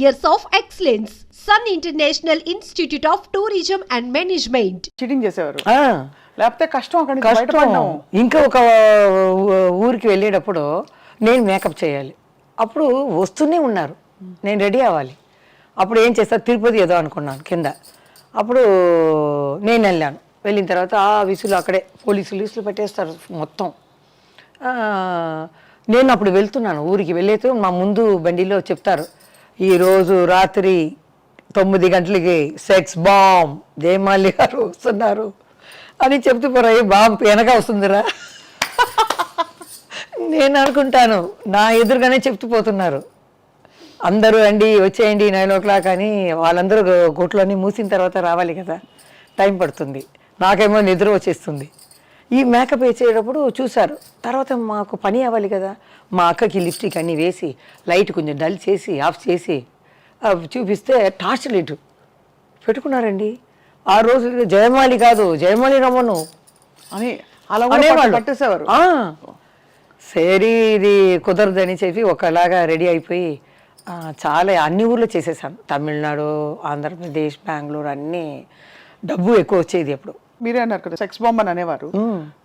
years of excellence. Sun International Institute of Tourism and Management. Cheating చేసేవారు. ఆ, లేకపోతే కష్టం అక్కడి కష్టం. ఇంకా ఒక ఊరికి వెళ్ళేటప్పుడు నేను మేకప్ చేయాలి. అప్పుడు వస్తూనే ఉన్నారు. నేను రెడీ అవ్వాలి. అప్పుడు ఏం చేస్తా తిరుపతి ఏదో అనుకున్నాను కింద. అప్పుడు నేను వెళ్ళాను. వెళ్ళిన తర్వాత ఆ విసులు అక్కడే పోలీసులు విసులు పెట్టేస్తారు మొత్తం. ఆ, నేను అప్పుడు వెళ్తున్నాను. ఊరికి వెళ్ళేతో మా ముందు బండిలో చెప్తారు. ఈరోజు రాత్రి తొమ్మిది గంటలకి సెక్స్ బాంబ్ జయమాలి గారు వస్తున్నారు. అని చెప్తూ పోరాయి బాంబ్ వెనక వస్తుందిరా. నేను అనుకుంటాను నా ఎదురుగానే చెప్తూ పోతున్నారు. అందరూ అండి వచ్చేయండి నైన్ ఓ క్లాక్ అని వాళ్ళందరూ కొట్లన్నీ మూసిన తర్వాత రావాలి కదా. టైం పడుతుంది. నాకేమో నిద్ర వచ్చేస్తుంది. ఈ మేకప్ వేసేటప్పుడు చూశారు. తర్వాత మాకు పని అవ్వాలి కదా. మా అక్కకి లిప్స్టిక్ అన్నీ వేసి లైట్ కొంచెం డల్ చేసి ఆఫ్ చేసి చూపిస్తే టార్చ్ లైట్ పెట్టుకున్నారండి. ఆ రోజు జయమాలి కాదు జయమాలి రమ్మను అని అలా. పట్టేసేవారు. సరే ఇది కుదరదని చెప్పి ఒకలాగా రెడీ అయిపోయి చాలా అన్ని ఊర్లో చేసేసాను తమిళనాడు ఆంధ్రప్రదేశ్ బెంగళూరు అన్నీ డబ్బు ఎక్కువ వచ్చేది అప్పుడు. మీరే అన్నారు కదా సెక్స్ బాంబ్ అని అనేవారు.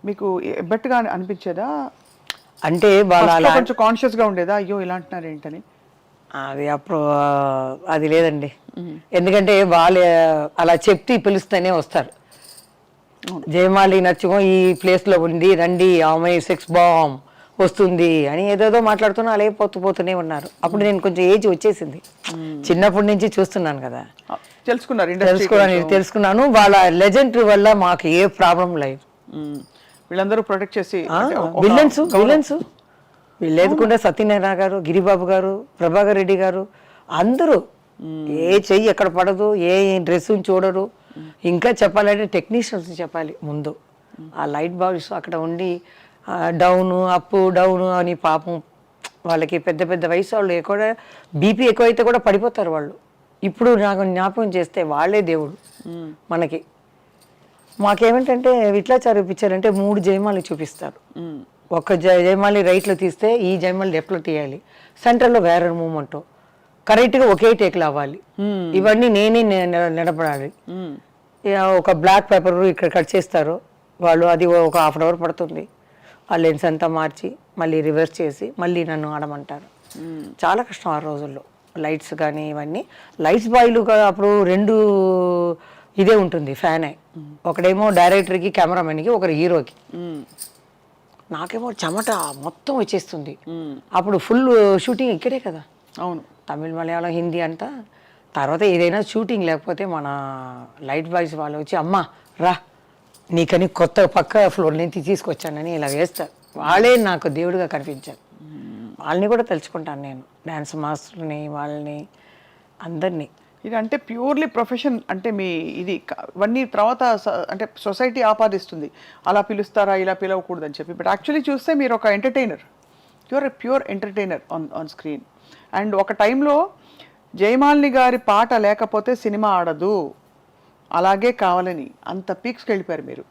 మీకు ఎబ్బట్టుగా అనిపించేదా? అంటే వాళ్ళ కొంచెం కాన్షియస్గా ఉండేదా? అయ్యో ఇలా అంటున్నారు ఏంటని? అది అప్పుడు అది లేదండి. ఎందుకంటే వాళ్ళు అలా చెప్తే పిలుస్తూనే వస్తారు. జయమాలి నచ్చుకో ఈ ప్లేస్లో ఉంది రండి ఆమె సెక్స్ బాంబ్ వస్తుంది అని ఏదేదో మాట్లాడుతున్నా అలాగే పోతూ పోతూనే ఉన్నారు. అప్పుడు నేను కొంచెం ఏజ్ వచ్చేసింది. చిన్నప్పటి నుంచి చూస్తున్నాను కదా. తెలుసుకున్నారు తెలుసుకోవడానికి తెలుసుకున్నాను వాళ్ళ లెజెండ్ వల్ల మాకు ఏ ప్రాబ్లం లేదు. వీళ్ళందరూ ప్రొటెక్ట్ చేసి విలన్స్ విలన్స్ వీళ్ళు లేకుండా సత్యనారాయణ గారు గిరిబాబు గారు ప్రభాకర్ రెడ్డి గారు అందరూ ఏ చెయ్యి ఎక్కడ పడదు ఏ డ్రెస్ చూడరు. ఇంకా చెప్పాలంటే టెక్నీషియన్స్ చెప్పాలి ముందు. ఆ లైట్ బాల్స్ అక్కడ ఉండి డౌన్ అప్ డౌన్ అని పాపం వాళ్ళకి పెద్ద పెద్ద వయసు వాళ్ళు ఎక్కువ బీపీ ఎక్కువైతే కూడా పడిపోతారు వాళ్ళు. ఇప్పుడు నాకు జ్ఞాపకం చేస్తే వాళ్ళే దేవుడు మనకి. మాకేమిటంటే విట్లాచారు ఇప్పించారంటే మూడు జయమాలు చూపిస్తారు. ఒక జయ జయమాలి రైట్లో తీస్తే ఈ జయమాలి లెఫ్ట్లో తీయాలి. సెంటర్లో వేరే మూమెంట్. కరెక్ట్గా ఒకే టేక్లు అవ్వాలి. ఇవన్నీ నేనే నిలబడాలి. ఒక బ్లాక్ పేపర్ ఇక్కడ కట్ చేస్తారు. వాళ్ళు అది ఒక హాఫ్ అన్ అవర్ పడుతుంది. ఆ లెన్స్ అంతా మార్చి మళ్ళీ రివర్స్ చేసి మళ్ళీ నన్ను ఆడమంటారు. చాలా కష్టం ఆ రోజుల్లో. లైట్స్ కానీ ఇవన్నీ. లైట్స్ బాయ్లు అప్పుడు రెండు ఇదే ఉంటుంది ఫ్యానే. ఒకడేమో డైరెక్టర్కి కెమెరామెన్కి ఒకరు హీరోకి. నాకేమో చెమట మొత్తం వచ్చేస్తుంది. అప్పుడు ఫుల్ షూటింగ్ ఇక్కడే కదా. అవును. తమిళ్ మలయాళం హిందీ అంతా. తర్వాత ఏదైనా షూటింగ్ లేకపోతే మన లైట్ బాయ్స్ వాళ్ళు వచ్చి అమ్మ రా. నీకని కొత్త పక్క ఫ్లోర్ నుంచి తీసుకొచ్చానని ఇలా వేస్తారు. వాళ్ళే నాకు దేవుడిగా కనిపించారు. వాళ్ళని కూడా తెలుసుకుంటాను నేను. డ్యాన్స్ మాస్టర్ని వాళ్ళని అందరినీ. ఇది అంటే ప్యూర్లీ ప్రొఫెషన్ అంటే మీ ఇది ఇవన్నీ తర్వాత స- అంటే సొసైటీ ఆపాదిస్తుంది. అలా పిలుస్తారా ఇలా పిలవకూడదు అని చెప్పి. బట్ యాక్చువల్లీ చూస్తే మీరు ఒక entertainer you're a pure entertainer on on screen and ఒక టైంలో జయమాలిని గారి పాట లేకపోతే సినిమా ఆడదు. అలాగే కావాలని అంత పీక్స్కి వెళ్ళిపోయారు మీరు.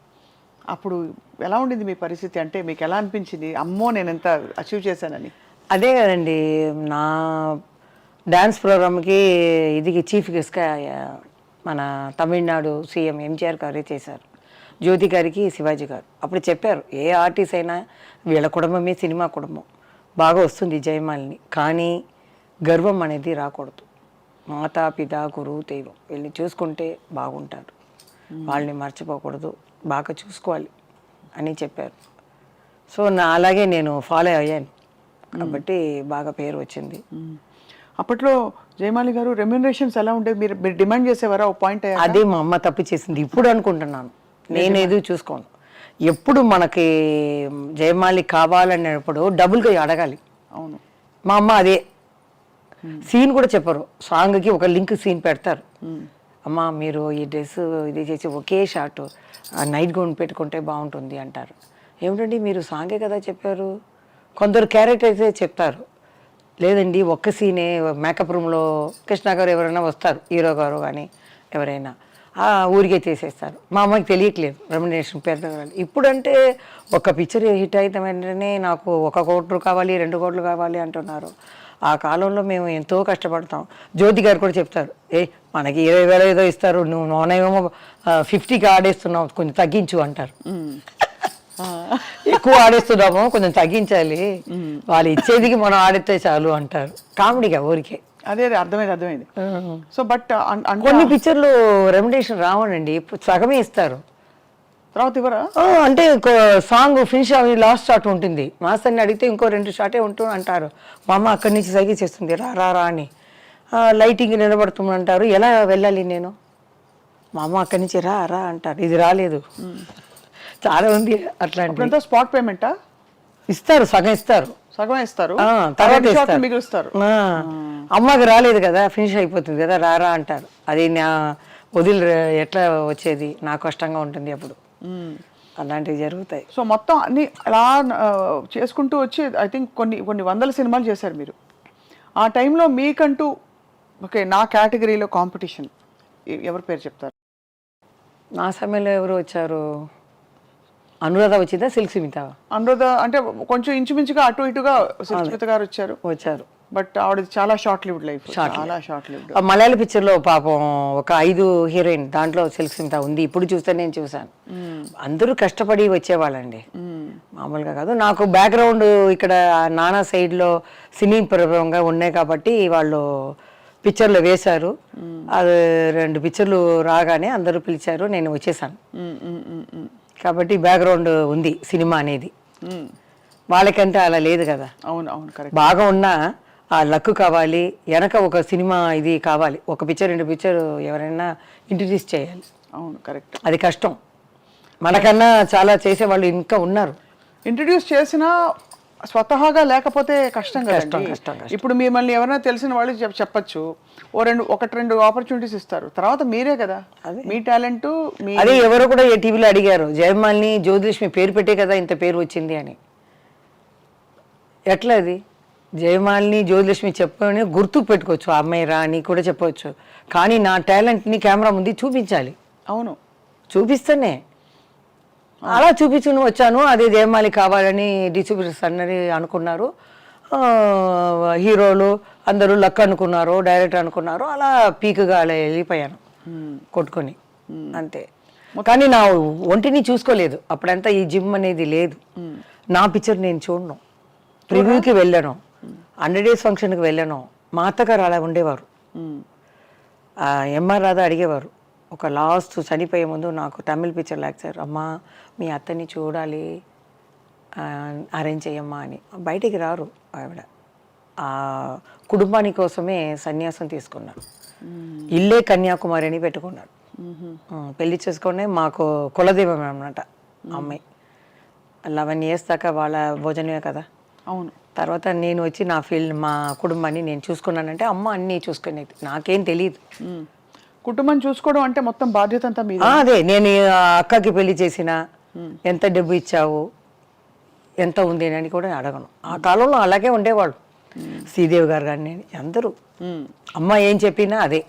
అప్పుడు ఎలా ఉండింది మీ పరిస్థితి? అంటే మీకు ఎలా అనిపించింది? అమ్మో నేను ఎంత అచీవ్ చేశానని. అదే కదండి నా డ్యాన్స్ ప్రోగ్రామ్కి ఇది చీఫ్ గెస్ట్గా మన తమిళనాడు సీఎం ఎంజిఆర్ గారే చేశారు. జ్యోతి గారికి శివాజీ గారు. అప్పుడు చెప్పారు ఏ ఆర్టిస్ట్ అయినా వీళ్ళ కుటుంబమే సినిమా కుటుంబం. బాగా వస్తుంది జయమాలిని. కానీ గర్వం అనేది రాకూడదు. మాతా పిత గురువు దైవం. వీళ్ళని చూసుకుంటే బాగుంటారు. వాళ్ళని మర్చిపోకూడదు. బాగా చూసుకోవాలి అని చెప్పారు. సో నా అలాగే నేను ఫాలో అయ్యాను. కాబట్టి బాగా పేరు వచ్చింది. అప్పట్లో జయమాలి గారు రెమ్యునరేషన్స్ ఎలా ఉండేవి మీరు మీరు డిమాండ్ చేసేవారా? ఓ పాయింట్ అదే మా అమ్మ తప్పు చేసింది. ఇప్పుడు అనుకుంటున్నాను. నేను ఏది చూసుకోను. ఎప్పుడు మనకి జయమాలి కావాలనేటప్పుడు డబుల్గా అడగాలి. అవును. మా అమ్మ అదే. సీన్ కూడా చెప్పరు. సాంగ్కి ఒక లింక్ సీన్ పెడతారు. అమ్మ మీరు ఈ డ్రెస్ ఇది చేసి ఒకే షార్ట్ నైట్ గౌన్ పెట్టుకుంటే బాగుంటుంది అంటారు. ఏమిటండి మీరు సాంగే కదా చెప్పారు? కొందరు క్యారెక్టర్ అయితే చెప్తారు. లేదండి ఒక్క సీనే మేకప్ రూమ్లో కృష్ణ గారు ఎవరైనా వస్తారు హీరో గారు కానీ ఎవరైనా ఊరికే చేసేస్తారు మా అమ్మకి తెలియట్లేదు రెమండేషన్ పేరు ఇప్పుడంటే ఒక పిక్చర్ హిట్ అయిన వెంటనే నాకు ఒక కోట్లు కావాలి రెండు కోట్లు కావాలి అంటున్నారు. ఆ కాలంలో మేము ఎంతో కష్టపడతాం. జ్యోతి గారు కూడా చెప్తారు ఏ మనకి ఇరవై వేల ఏదో ఇస్తారు నువ్వు నోనేమో ఫిఫ్టీకి ఆడేస్తున్నావు కొంచెం తగ్గించు అంటారు. ఎక్కువ ఆడేస్తున్నాము కొంచెం తగ్గించాలి. వాళ్ళు ఇచ్చేదికి మనం ఆడితే చాలు అంటారు. కామెడీగా ఊరికే. అదే అదే అర్థమైంది అర్థమైంది. సో బట్ కొన్ని పిక్చర్లు రెమ్యుడేషన్ రావనండి. సగమే ఇస్తారు. తర్వాత ఇవ్వరా? అంటే సాంగ్ ఫినిష్ అవి లాస్ట్ షాట్ ఉంటుంది. మాస్టర్ని అడిగితే ఇంకో రెండు షాటే ఉంటుంది అంటారు. మా అమ్మ అక్కడి నుంచి సైకి చేస్తుంది రా రా రా అని. లైటింగ్ నిలబడుతుంది అంటారు. ఎలా వెళ్ళాలి నేను? మా అమ్మ అక్కడి నుంచి రా రా అంటారు. ఇది రాలేదు. చాలా ఉంది అట్లాంటి స్పాట్ పేమెంటా ఇస్తారు సగం ఇస్తారు. సగం ఇస్తారు. తర్వాత ఇస్తారు. మిగులుస్తారు. అమ్మకి రాలేదు కదా ఫినిష్ అయిపోతుంది కదా రారా అంటారు. అది నా వదిలి ఎట్లా వచ్చేది? నా కష్టంగా ఉంటుంది అప్పుడు. అలాంటివి జరుగుతాయి. సో మొత్తం అన్ని అలా చేసుకుంటూ వచ్చి ఐ థింక్ కొన్ని కొన్ని వందల సినిమాలు చేశారు మీరు. ఆ టైంలో మీకంటూ ఓకే నా కేటగిరీలో కాంపిటీషన్. ఎవరి పేరు చెప్తారు? నా సమయంలో ఎవరు వచ్చారు? అనురాధ వచ్చిందా? సిల్క్ సుమిత అనురాధ అంటే కొంచెం ఇంచుమించుగా అటు ఇటుగా సుస్మిత గారు వచ్చారు. వచ్చారు. బట్ ఆవిడ చాలా షార్ట్ లివ్డ్ లైఫ్. చాలా షార్ట్ లివ్డ్. మలయాళ పిక్చర్లో పాపం ఒక ఐదు హీరోయిన్ దాంట్లో సిల్క్ సుమిత ఉంది. ఇప్పుడు చూస్తే నేను చూశాను. అందరూ కష్టపడి వచ్చేవాళ్ళండి. మామూలుగా కాదు. నాకు బ్యాక్గ్రౌండ్ ఇక్కడ నానా సైడ్లో సినీ ప్రభావంగా ఉన్నాయి కాబట్టి వాళ్ళు పిక్చర్లు వేశారు. అది రెండు పిక్చర్లు రాగానే అందరూ పిలిచారు. నేను వచ్చేసాను. కాబట్టి బ్యాక్గ్రౌండ్ ఉంది సినిమా అనేది. వాళ్ళకంటే అలా లేదు కదా. అవును అవును కరెక్ట్. బాగా ఉన్నా ఆ లక్ కావాలి వెనక ఒక సినిమా ఇది కావాలి ఒక పిక్చర్ రెండు పిక్చర్ ఎవరైనా ఇంట్రడ్యూస్ చేయాలి. అవును కరెక్ట్. అది కష్టం. మనకన్నా చాలా చేసేవాళ్ళు ఇంకా ఉన్నారు. ఇంట్రడ్యూస్ చేసినా స్వతహాగా లేకపోతే కష్టం కదండి. కష్టం. ఇప్పుడు మిమ్మల్ని ఎవరైనా తెలిసిన వాళ్ళు చెప్- చెప్పొచ్చు. ఓ రెండు ఒకటి రెండు ఆపర్చునిటీస్ ఇస్తారు. తర్వాత మీరే కదా. మీ టాలెంట్ అదే ఎవరో కూడా ఏ టీవీలో అడిగారు జయమాలిని జ్యోతిలక్ష్మి పేరు పెట్టే కదా ఇంత పేరు వచ్చింది అని. ఎట్లా అది? జయమాలిని జ్యోతిలక్ష్మి చెప్పని గుర్తు పెట్టుకోవచ్చు ఆ అమ్మాయి రా అని కూడా చెప్పవచ్చు. కానీ నా టాలెంట్ని కెమెరా ముందు చూపించాలి. అవును. చూపిస్తేనే. అలా చూపించుకుని వచ్చాను. అదే జయమాలి కావాలని డిస్ట్రిబ్యూటర్స్ అన్నది అనుకున్నారు. హీరోలు అందరూ లక్ అనుకున్నారు డైరెక్టర్ అనుకున్నారు. అలా పీక్గా అలా వెళ్ళిపోయాను. కొట్టుకొని. అంతే. కానీ నా ఒంటిని చూసుకోలేదు. అప్పుడంతా ఈ జిమ్ అనేది లేదు. నా పిక్చర్ నేను చూడను. ప్రివ్యూకి వెళ్ళాను. హండ్రెడ్ డేస్ ఫంక్షన్కి వెళ్ళాను. మా అత్తగారు అలా ఉండేవారు. ఎంఆర్ రాధా అడిగేవారు. ఒక లాస్ట్ చనిపోయే ముందు నాకు తమిళ్ పిక్చర్ లాక్చారు అమ్మా మీ అత్తని చూడాలి అరేంజ్ చేయమ్మా అని. బయటికి రారు ఆవిడ. ఆ కుటుంబాని కోసమే సన్యాసం తీసుకున్నారు ఇల్లే కన్యాకుమారి అని పెట్టుకున్నాడు. పెళ్ళి చేసుకునే మాకు కులదైవం అనమాట అమ్మాయి. లెవెన్ ఇయర్స్ దాకా వాళ్ళ భోజనమే కదా. అవును. తర్వాత నేను వచ్చి నా ఫీల్డ్ మా కుటుంబాన్ని నేను చూసుకున్నానంటే అమ్మ అన్నీ చూసుకునేది. నాకేం తెలియదు. కుటుంబం చూసుకోవడం అంటే మొత్తం బాధ్యత అంతా మీది అదే. నేను అక్కకి పెళ్ళి చేసిన ఎంత డబ్బు ఇచ్చావు ఎంత ఉంది అని కూడా అడగను. ఆ కాలంలో అలాగే ఉండేవాళ్ళు. శ్రీదేవి గారు కానీ అందరూ. మ్మ్. అమ్మ ఏం చెప్పినా అదే.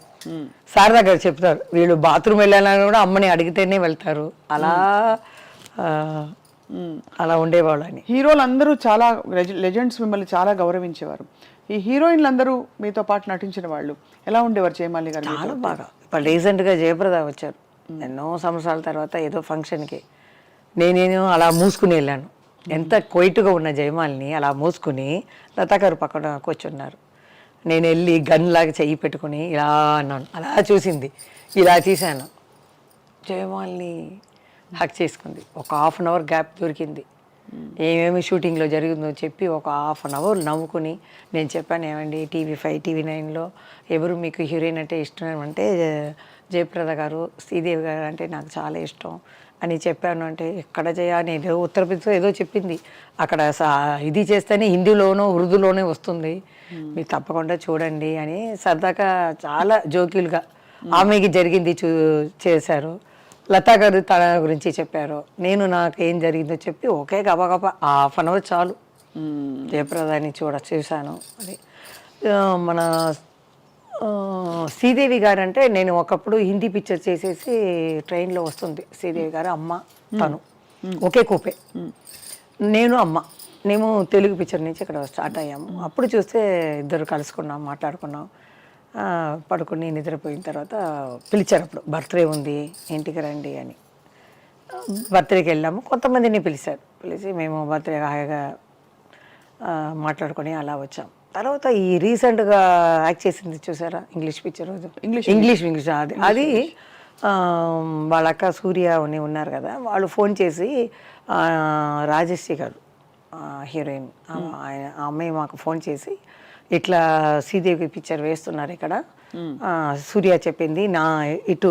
శారదా గారు చెప్తారు వీళ్ళు బాత్రూమ్ వెళ్ళాలని కూడా అమ్మని అడిగితేనే వెళ్తారు. అలా అలా ఉండేవాళ్ళు అని హీరోలు అందరూ చాలా లెజెండ్స్ మిమ్మల్ని చాలా గౌరవించేవారు. ఈ హీరోయిన్లు అందరూ మీతో పాటు నటించిన వాళ్ళు ఎలా ఉండేవారు జయమాలి గారు? చాలా బాగా. ఇప్పుడు రీసెంట్గా జయప్రద వచ్చారు. ఎన్నో సంవత్సరాల తర్వాత ఏదో ఫంక్షన్కి. నేనేను అలా మూసుకుని వెళ్ళాను. ఎంత కొయిట్గా ఉన్న జయమాలిని అలా మూసుకుని లతాకారు పక్కన కూర్చున్నారు. నేను వెళ్ళి గన్ లాగా చెయ్యి పెట్టుకుని ఇలా అన్నాను. అలా చూసింది. ఇలా తీశాను. జయమాలిని హక్ చేసుకుంది. ఒక హాఫ్ అన్ అవర్ గ్యాప్ దొరికింది. ఏమేమి షూటింగ్లో జరిగిందో చెప్పి ఒక హాఫ్ అన్ అవర్ నవ్వుకుని నేను చెప్పాను ఏమండి టీవీ ఫైవ్ టీవీ నైన్లో ఎవరు మీకు హీరోయిన్ అంటే ఇష్టం అంటే జయప్రద గారు శ్రీదేవి గారు అంటే నాకు చాలా ఇష్టం అని చెప్పాను. అంటే ఎక్కడ చేయ నేను ఏదో ఏదో చెప్పింది. అక్కడ సా- ఇది చేస్తేనే హిందీలోనో ఉర్దూలోనే వస్తుంది. మీరు తప్పకుండా చూడండి అని సరదాగా చాలా జోక్యులుగా ఆమెకి జరిగింది చూ చేశారు. లతా గారు తన గురించి చెప్పారు. నేను నాకు ఏం జరిగిందో చెప్పి ఒకే గబగబా హాఫ్ అన్ అవర్ చాలు. జయప్రదాన్ని చూడ చూశాను అది మన శ్రీదేవి గారు అంటే నేను ఒకప్పుడు హిందీ పిక్చర్ చేసేసి ట్రైన్లో వస్తుంది శ్రీదేవి గారు అమ్మ తను. ఒకే కూపే. నేను అమ్మ. మేము తెలుగు పిక్చర్ నుంచి ఇక్కడ స్టార్ట్ అయ్యాము. అప్పుడు చూస్తే ఇద్దరు కలుసుకున్నాం మాట్లాడుకున్నాం. పడుకుని నిద్రపోయిన తర్వాత పిలిచారు అప్పుడు బర్త్డే ఉంది ఇంటికి రండి అని. బర్త్డేకి వెళ్ళాము కొంతమందిని పిలిచారు. పిలిచి మేము బర్త్డే హాయిగా మాట్లాడుకొని అలా వచ్చాం. తర్వాత ఈ రీసెంట్గా యాక్ట్ చేసింది చూసారా? English picture English English English అది. అది వాళ్ళ అక్క సూర్య అని ఉన్నారు కదా వాళ్ళు ఫోన్ చేసి రాజశ్రీ గారు హీరోయిన్ ఆయన ఆ అమ్మాయి మాకు ఫోన్ చేసి ఇట్లా శ్రీదేవి పిక్చర్ వేస్తున్నారు ఇక్కడ. సూర్య చెప్పింది నా ఇటు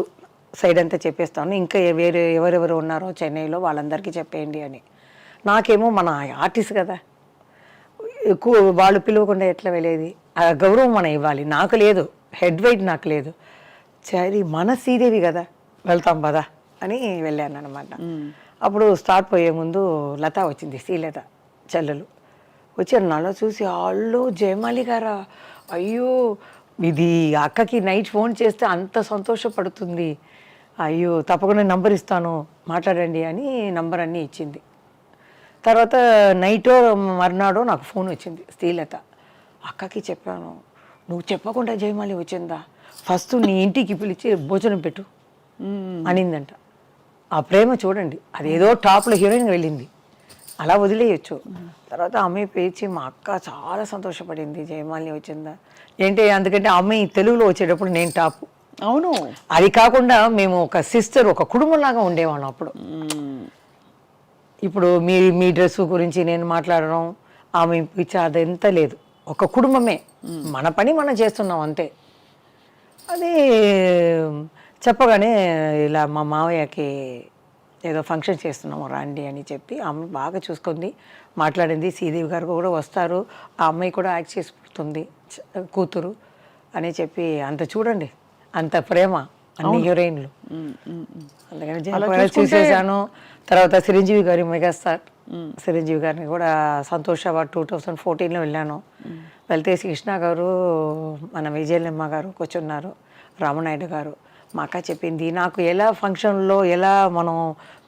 సైడ్ అంతా చెప్పేస్తాను. ఇంకా వేరే ఎవరెవరు ఉన్నారో చెన్నైలో వాళ్ళందరికీ చెప్పేయండి అని. నాకేమో మన ఆర్టిస్ట్ కదా. ఎక్కువ వాళ్ళు పిలవకుండా ఎట్లా వెళ్ళేది? ఆ గౌరవం మనం ఇవ్వాలి. నాకు లేదు. హెడ్ వెయిట్ నాకు లేదు. సరే మన శ్రీదేవి కదా. వెళ్తాం పదా అని వెళ్ళాను అనమాట అప్పుడు స్టార్ట్ పోయే ముందు లత వచ్చింది శ్రీలత చెల్లెలు. వచ్చారు నన్ను చూసి వాళ్ళు జయమాలి గారా? అయ్యో ఇది అక్కకి నైట్ ఫోన్ చేస్తే అంత సంతోషపడుతుంది. అయ్యో తప్పకుండా నంబర్ ఇస్తాను మాట్లాడండి అని నంబర్ అన్నీ ఇచ్చింది. తర్వాత నైట్ మర్నాడు నాకు ఫోన్ వచ్చింది శ్రీలత. అక్కకి చెప్పాను నువ్వు చెప్పకుండా జయమాలి వచ్చిందా? ఫస్ట్ నీ ఇంటికి పిలిచి భోజనం పెట్టు అనిందంట. ఆ ప్రేమ చూడండి అదేదో టాప్లో హీరోయిన్ వెళ్ళింది. అలా వదిలేయచ్చు. తర్వాత అమ్మాయి పేచి మా అక్క చాలా సంతోషపడింది జయమాలిని వచ్చిందా? ఏంటి? అందుకంటే అమ్మాయి తెలుగులో వచ్చేటప్పుడు నేను టాప్. అవును. అది కాకుండా మేము ఒక సిస్టర్ ఒక కుటుంబంలాగా ఉండేవాళ్ళం అప్పుడు. ఇప్పుడు మీ మీ డ్రెస్ గురించి నేను మాట్లాడడం ఆమె పిచ్చి అదంతా లేదు. ఒక కుటుంబమే. మన పని మనం చేస్తున్నాం అంతే. అది చెప్పగానే ఇలా మా మావయ్యకి ఏదో ఫంక్షన్ చేస్తున్నాము రండి అని చెప్పి ఆమె బాగా చూసుకుంది. మాట్లాడింది శ్రీదేవి గారు కూడా వస్తారు. ఆ అమ్మాయి కూడా యాక్ట్ చేసిపోతుంది చ- కూతురు అని చెప్పి అంత చూడండి అంత ప్రేమ అన్ని హీరోయిన్లు. అందుకని చూసేసాను. తర్వాత చిరంజీవి గారి మెగాస్టార్. చిరంజీవి గారిని కూడా సంతోష్ అవార్డ్ టూ థౌజండ్ ఫోర్టీన్లో వెళ్ళాను. వెళ్తే కృష్ణ గారు మన విజయలమ్మ గారు కూర్చున్నారు రామనాయుడు గారు. మా అక్క చెప్పింది. నాకు ఎలా ఫంక్షన్లో ఎలా మనం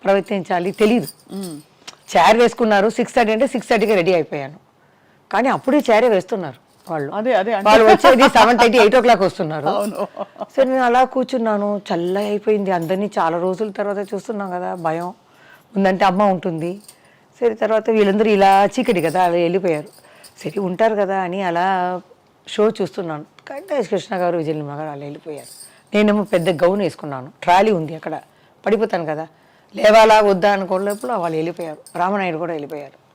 ప్రవర్తించాలి తెలియదు చైర్ వేసుకున్నారు సిక్స్ థర్టీ అంటే సిక్స్ థర్టీకి రెడీ అయిపోయాను. కానీ అప్పుడే చైరే వేస్తున్నారు వాళ్ళు. అదే అదే వాళ్ళు వచ్చేది seven thirty eight o'clock వస్తున్నారు. అవును. సరే నేను అలా కూర్చున్నాను. చల్లగా అయిపోయింది. అందరినీ చాలా రోజుల తర్వాత చూస్తున్నాం కదా భయం. ఉందంటే అమ్మ ఉంటుంది. సరే తర్వాత వీళ్ళందరూ ఇలా చీకటి కదా అలా వెళ్ళిపోయారు. సరే ఉంటారు కదా అని అలా షో చూస్తున్నాను. కానీ కృష్ణ గారు విజయనిమ్మ గారు అలా వెళ్ళిపోయారు. నేనేమో పెద్ద గౌన్ వేసుకున్నాను. ట్రాలీ ఉంది అక్కడ. పడిపోతాను కదా. లేవాలా వద్దా అనుకోలేప్పుడు వాళ్ళు వెళ్ళిపోయారు. రామనాయుడు కూడా వెళ్ళిపోయారు.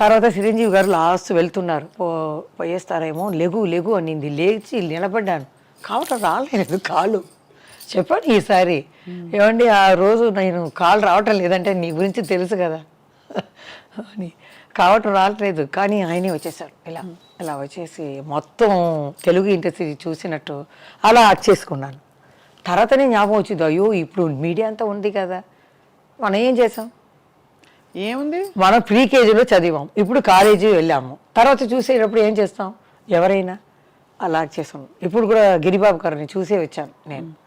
తర్వాత చిరంజీవి గారు లాస్ట్ వెళ్తున్నారు. పో పోయేస్తారేమో లెగు లెగు అనింది. లేచి నిలబడ్డాను. కావటం రాలేదు కాలు. చెప్పండి ఈసారి. ఏమండి ఆ రోజు నేను కాలు రావటం లేదంటే నీ గురించి తెలుసు కదా. అని. కావటం రావట్లేదు కానీ ఆయనే వచ్చేసారు ఇలా ఇలా వచ్చేసి మొత్తం తెలుగు ఇండస్ట్రీ చూసినట్టు అలా చేసుకున్నాను. తర్వాతనే జ్ఞాపకం వచ్చింది అయ్యో ఇప్పుడు మీడియా అంతా ఉంది కదా. మనం ఏం చేసాం? ఏముంది? మనం ప్రీ కేజీలో చదివాం. ఇప్పుడు కాలేజీ వెళ్ళాము. తర్వాత చూసేటప్పుడు ఏం చేస్తాం? ఎవరైనా అలా చేసాం ఇప్పుడు కూడా గిరిబాబు గారిని చూసే వచ్చాను నేను.